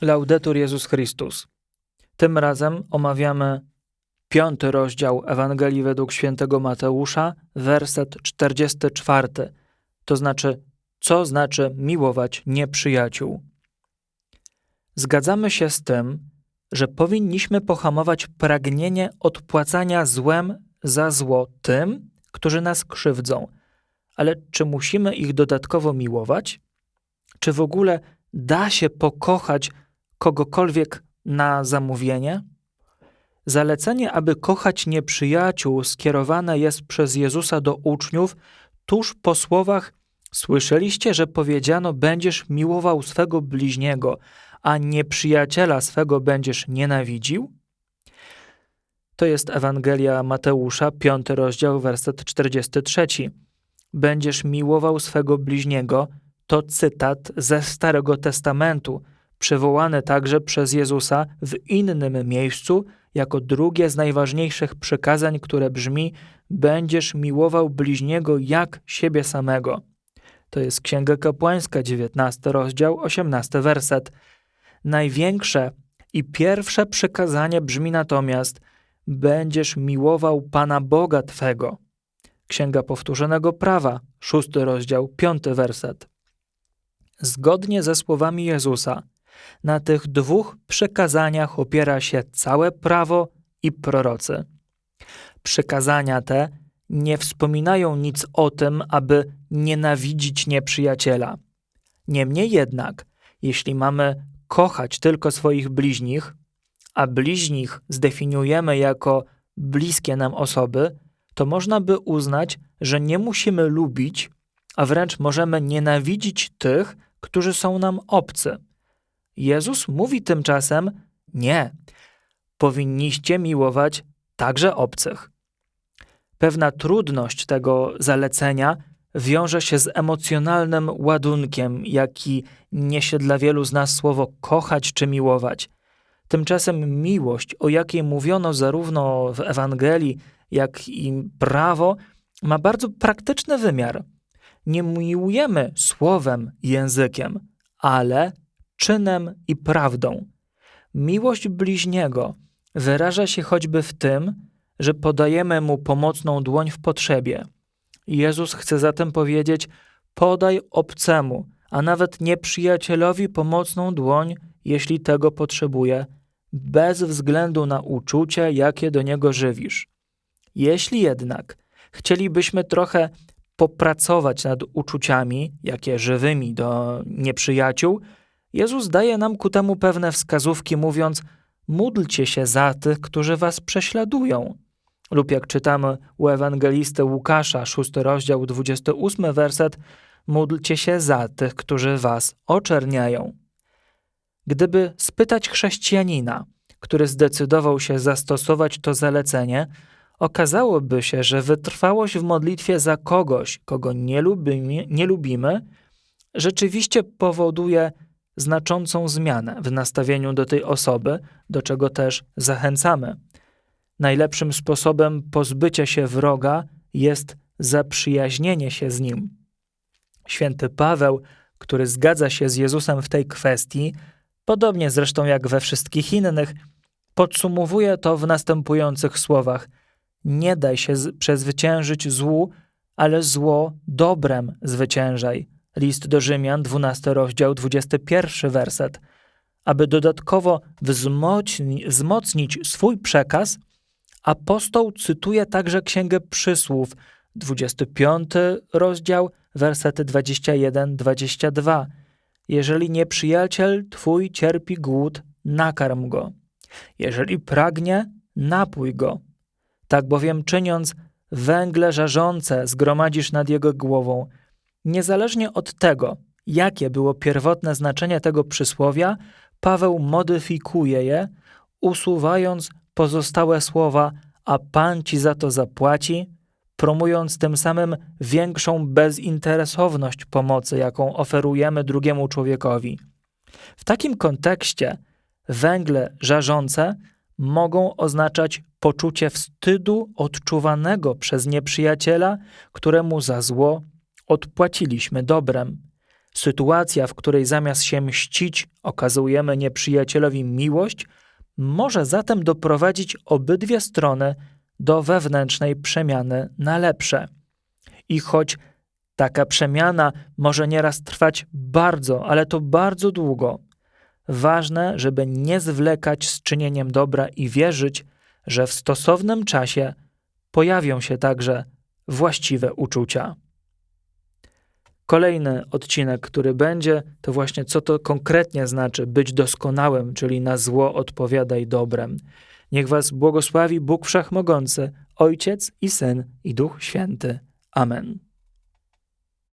Laudetur Jezus Chrystus. Tym razem omawiamy piąty rozdział Ewangelii według świętego Mateusza, werset 44, to znaczy, co znaczy miłować nieprzyjaciół. Zgadzamy się z tym, że powinniśmy pohamować pragnienie odpłacania złem za zło tym, którzy nas krzywdzą. Ale czy musimy ich dodatkowo miłować? Czy w ogóle da się pokochać kogokolwiek na zamówienie? Zalecenie, aby kochać nieprzyjaciół, skierowane jest przez Jezusa do uczniów tuż po słowach: Słyszeliście, że powiedziano: Będziesz miłował swego bliźniego, a nieprzyjaciela swego będziesz nienawidził? To jest Ewangelia Mateusza, 5 rozdział, werset 43. Będziesz miłował swego bliźniego, to cytat ze Starego Testamentu, przywołany także przez Jezusa w innym miejscu jako drugie z najważniejszych przykazań, które brzmi: Będziesz miłował bliźniego jak siebie samego. To jest Księga Kapłańska, 19 rozdział, 18 werset. Największe i pierwsze przykazanie brzmi natomiast: Będziesz miłował Pana Boga Twego. Księga Powtórzonego Prawa, 6 rozdział, 5 werset. Zgodnie ze słowami Jezusa, na tych dwóch przekazaniach opiera się całe prawo i prorocy. Przekazania te nie wspominają nic o tym, aby nienawidzić nieprzyjaciela. Niemniej jednak, jeśli mamy kochać tylko swoich bliźnich, a bliźnich zdefiniujemy jako bliskie nam osoby, to można by uznać, że nie musimy lubić, a wręcz możemy nienawidzić tych, którzy są nam obcy. Jezus mówi tymczasem: Nie, powinniście miłować także obcych. Pewna trudność tego zalecenia wiąże się z emocjonalnym ładunkiem, jaki niesie dla wielu z nas słowo kochać czy miłować. Tymczasem miłość, o jakiej mówiono zarówno w Ewangelii, jak i prawo, ma bardzo praktyczny wymiar. Nie miłujemy słowem językiem, ale czynem i prawdą. Miłość bliźniego wyraża się choćby w tym, że podajemy mu pomocną dłoń w potrzebie. Jezus chce zatem powiedzieć: podaj obcemu, a nawet nieprzyjacielowi pomocną dłoń, jeśli tego potrzebuje, bez względu na uczucie, jakie do niego żywisz. Jeśli jednak chcielibyśmy trochę popracować nad uczuciami, jakie żywymi do nieprzyjaciół, Jezus daje nam ku temu pewne wskazówki, mówiąc: Módlcie się za tych, którzy was prześladują. Lub jak czytamy u ewangelisty Łukasza, 6 rozdział, 28 werset, módlcie się za tych, którzy was oczerniają. Gdyby spytać chrześcijanina, który zdecydował się zastosować to zalecenie, okazałoby się, że wytrwałość w modlitwie za kogoś, kogo nie lubimy, nie lubimy rzeczywiście powoduje znaczącą zmianę w nastawieniu do tej osoby, do czego też zachęcamy. Najlepszym sposobem pozbycia się wroga jest zaprzyjaźnienie się z nim. Święty Paweł, który zgadza się z Jezusem w tej kwestii, podobnie zresztą jak we wszystkich innych, podsumowuje to w następujących słowach: Nie daj się przezwyciężyć złu, ale zło dobrem zwyciężaj. List do Rzymian, 12 rozdział, 21 werset. Aby dodatkowo wzmocnić swój przekaz, apostoł cytuje także Księgę Przysłów, 25 rozdział, wersety 21-22. Jeżeli nieprzyjaciel twój cierpi głód, nakarm go. Jeżeli pragnie, napój go. Tak bowiem czyniąc, węgle żarzące zgromadzisz nad jego głową – Niezależnie od tego, jakie było pierwotne znaczenie tego przysłowia, Paweł modyfikuje je, usuwając pozostałe słowa, a Pan ci za to zapłaci, promując tym samym większą bezinteresowność pomocy, jaką oferujemy drugiemu człowiekowi. W takim kontekście węgle żarzące mogą oznaczać poczucie wstydu odczuwanego przez nieprzyjaciela, któremu za zło odpłaciliśmy dobrem. Sytuacja, w której zamiast się mścić, okazujemy nieprzyjacielowi miłość, może zatem doprowadzić obydwie strony do wewnętrznej przemiany na lepsze. I choć taka przemiana może nieraz trwać bardzo, ale to bardzo długo, ważne, żeby nie zwlekać z czynieniem dobra i wierzyć, że w stosownym czasie pojawią się także właściwe uczucia. Kolejny odcinek, który będzie, to właśnie co to konkretnie znaczy być doskonałym, czyli na zło odpowiadaj dobrem. Niech Was błogosławi Bóg Wszechmogący, Ojciec i Syn i Duch Święty. Amen.